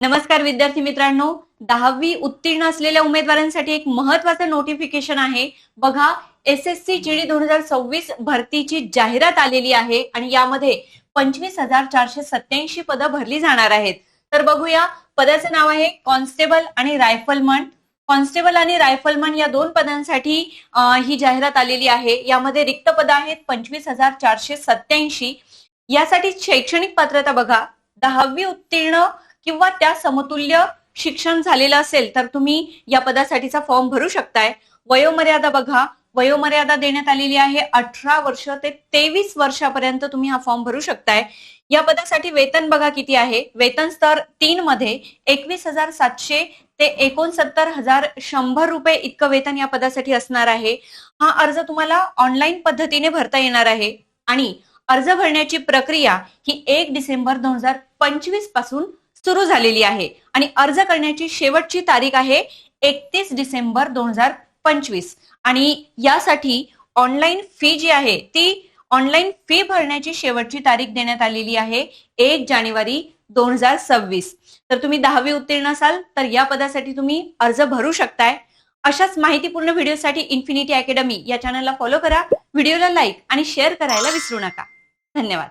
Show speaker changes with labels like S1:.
S1: नमस्कार विद्यार्थी मित्रांनो. दहावी उत्तीर्ण असलेल्या उमेदवारांसाठी एक महत्वाचं नोटिफिकेशन आहे. बघा S S C G D दोन हजार सव्वीस भरतीची जाहिरात आलेली आहे आणि यामध्ये पंचवीस हजार चारशे सत्याऐंशी पदं भरली जाणार आहेत. तर बघूया पदाचं नाव आहे कॉन्स्टेबल आणि रायफलमन. कॉन्स्टेबल आणि रायफलमन या दोन पदांसाठी ही जाहिरात आलेली आहे. यामध्ये रिक्त पदं आहेत पंचवीस हजार चारशे सत्याऐंशी यासाठी शैक्षणिक पात्रता बघा. दहावी उत्तीर्ण किंवा त्या समतुल्य शिक्षण झालेलं असेल तर तुम्ही या पदासाठीचा फॉर्म भरू शकताय. वयोमर्यादा बघा. वयोमर्यादा देण्यात आलेली आहे अठरा वर्ष ते तेवीस वर्षापर्यंत तुम्ही हा फॉर्म भरू शकताय. या पदासाठी वेतन बघा किती आहे. वेतन स्तर तीन मध्ये एकवीस हजार सातशे ते एकोणसत्तर हजार शंभर रुपये इतकं वेतन या पदासाठी असणार आहे. हा अर्ज तुम्हाला ऑनलाईन पद्धतीने भरता येणार आहे. आणि अर्ज भरण्याची प्रक्रिया ही एक डिसेंबर दोन हजार पंचवीसपासून सुरू झालेली आहे. आणि अर्ज करण्याची शेवटची तारीख आहे एकतीस डिसेंबर दोन हजार पंचवीस. आणि यासाठी ऑनलाईन फी जी आहे ती ऑनलाईन फी भरण्याची शेवटची तारीख देण्यात आलेली आहे एक जानेवारी दोन हजार सव्वीस. तर तुम्ही दहावी उत्तीर्ण असाल तर या पदासाठी तुम्ही अर्ज भरू शकताय. अशाच माहितीपूर्ण व्हिडिओसाठी इन्फिनिटी अकॅडमी या चॅनलला फॉलो करा व्हिडिओला लाईक आणि शेअर करायला विसरू नका. धन्यवाद.